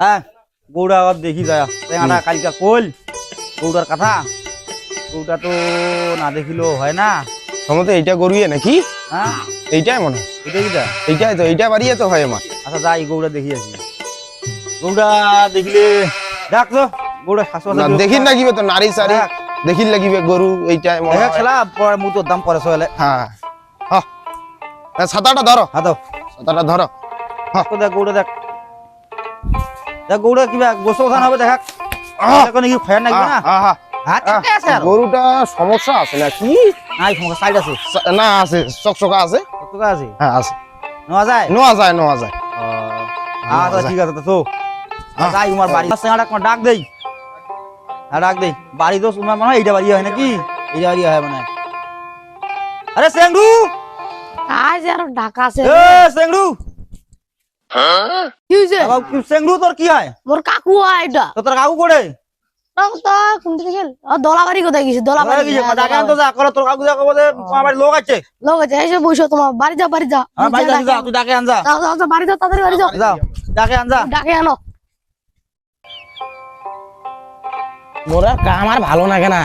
হ্যাঁ গৌড়া আবার দেখি যায়। টেঙাটা কালকা কইল গৌড়ার কথা। গৌড়া তো না দেখিলেও হয় না। সমতে এইটা গরুয়ে নাকি? হ্যাঁ এইটাই মনে হয়। এটা কিটা এইটাই তো এইটা বাড়িয়ে তো হয় আমার। আচ্ছা যাই গৌড়া দেখি আসি। গৌড়া দেখিলে দেখ তো গৌড়া শাশুড়ি না দেখির লাগিবে তো নারী সারি দেখির লাগিবে গরু এইটাই মনে হয়। খেলা পরে মু তোর দাম পরে সহলে হ্যাঁ। হ্যাঁ। হ্যাঁ, ছাতাটা ধরো। হ্যাঁ তো ছাতাটা ধরো। তো দেখ গৌড়া দেখ। দেখ গৌড়া কিবা গোসল ওঠান হবে দেখ নাকি ফেয়ার নাকি না? হ্যাঁ গরুটা সমস্যা আছে নাকি? নাই সমস্যা সাইড আছে। না আছে। চকচকা আছে? তোকা আছে? হ্যাঁ আছে। নেওয়া যায়? নোয়া যায় নোয়া যায়। আচ্ছা ঠিক আছে তো তো যাই বাড়ি একটা ডাক দেই। হ্যাঁ ডাক দেই। বাড়ি তো তোমার মনে হয় এইটা বাড়ি হয় নাকি? এইটা বাড়ি হয় মানে আরে সেংডু আজ আর ঢাকা আছে। এ সেংডু কি বাবা কি তোর কি হয়? মোর কাকু হয় এটা। তোর কাকু করে তো কোনটা গেল দলাবাড়ি কোথায় গেছে? দলাবাড়ি কি ডাকে আনতো যা করে তোর কাকু যা কবে যে তোমার বাড়ি লোক আছে। লোক আছে এসে বসো তোমার বাড়ি যা বাড়ি যা আমার বাড়ি যা তুই ডাকে আন যা যাও যাও যাও, বাড়ি যাও তাড়াতাড়ি বাড়ি যাও। যাও ডাকে আন ডাকে আনো। মোরা কাম আর ভালো লাগে না।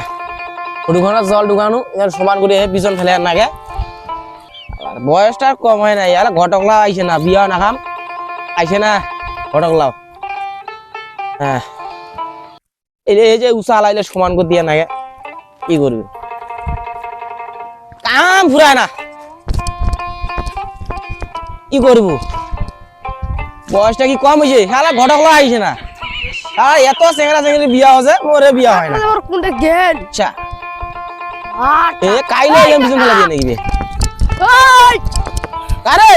দুঘন্টা জল ঢুকানো এর সমান করে পিছন ফেলে আর নাগে। বয়সটা কম হয় না ইয়ার ঘটকলা আইছে না বিয়া না আইছে না? ঘটকলাও হ্যাঁ এই যে- উষা লাইলে সমান করে দিয়ে নাগে কি করবি? কাম ফুরায় না। কি করব? বয়সটা কি কম হয়েছে শালা ঘটকলা আইছে না। শালা এত চেংরা বিয়া হচ্ছে মোরে বিয়া হয় না। কোনটা গেল? আচ্ছা। এ কাইলে এম পিছন ফেলা দিয়ে নাকি বে? কারে?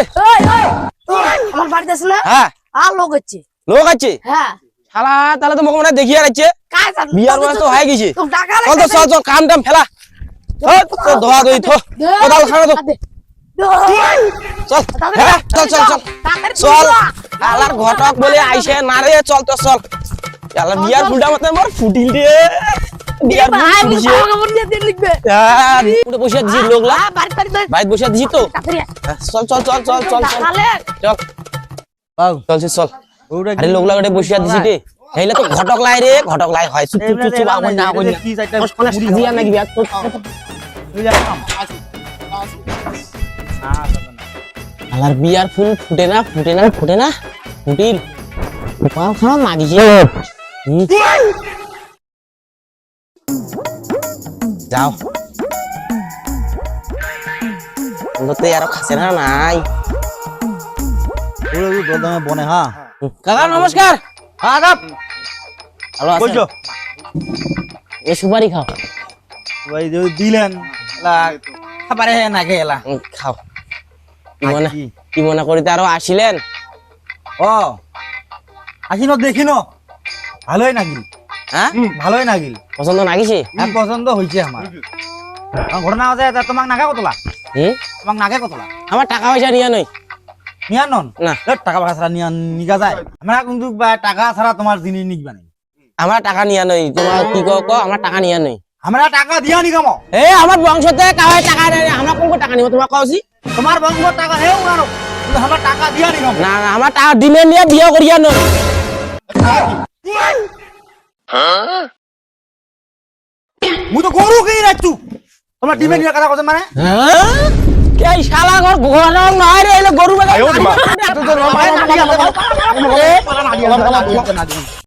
আমার বাড়িতে আছে না হ্যাঁ। আর লোক আছে লোক আছে হ্যাঁ। শালা তাহলে তো মোকে মনে দেখিয়ে রাখছে। বিয়ার বয়স তো হয়ে গেছে। চল তো চল চল কাম টাম ফেলা। ধোয়া ধুই থো কোদাল খানা তো। চল হ্যাঁ, চল চল চল চল। আলার ঘটক বলে আইছে না রে চল তো চল। আলার বিয়ার ফুলটা মতো মোর ফুটিল রে। বিয়ার ফুল ভাই ফুটিছে খবর দিয়ে দিয়ে লিখবে হ্যাঁ উঠে বসে দিছি লোকলা হ্যাঁ, বাড়ি বাড়ি বাড়ি বাইরে বসে দিছি তো তাড়াতাড়ি হ্যাঁ, চল চল চল চল চল চল তাহলে চল বাউ চল চল গৌড়া আরে লোকলা গটে বসিয়া দিছি রে হেইলে তো ঘটক লাই রে ঘটক লাই হয় চুপ চুপ চুপ আগুন না আগুন কি চাইটা সাজিয়া নাকি বিয়া তো আলার বিয়ার ফুল ফুটে না ফুটে না ফুটে না ফুটিল উপাও খাও মাগিছে যাও। অন্তত আরও খাসে না নাই। ওরে বনে হ্যাঁ কাকা নমস্কার। হ্যাঁ কাপ ভালো আছেন? এ সুপারি খাও। ভাই যদি দিলেন। খাবারে না খেলা খাও। কি মনে কি? মনে করিতে আরও আসিলেন? ও আসি ন দেখি ন ভালোই নাগিল হ্যাঁ? ভালোই নাগিল। পছন্দ নাগিছে? হ্যাঁ পছন্দ হয়েছে আমার আমার ঘটনা আছে তা তোমাক নাগে কতলা? হুম তোমাক নাগে কতলা? আমার টাকা পয়সা নিয়ে নই। নিয়া নন? না। টাকা পয়সা ছাড়া নিয়া নিগা যায়। আমরা কিন্তু টাকা ছাড়া তোমার জিনিস নিকবা নেই আমার টাকা নিয়ে নই। তোমার কি কো আমার টাকা নিয়ে নই। আমরা টাকা দিয়া নিকাম এ আমার বংশতে কাওয়াই টাকা নেই। আমরা কোন টাকা নিব তোমার কওছি তোমার বংশ টাকা না কিন্তু আমরা টাকা দিয়া নিকাম না না আমার টাকা ডিমে নিয়ে বিয়ে করিয়া নই মুই তো গরু কি তু। তোমার ডিমে নিয়া কথা কইছ মানে? কে এই শালা ঘর ঘর নাই রে এলে গরু বেলা আয়ো মা।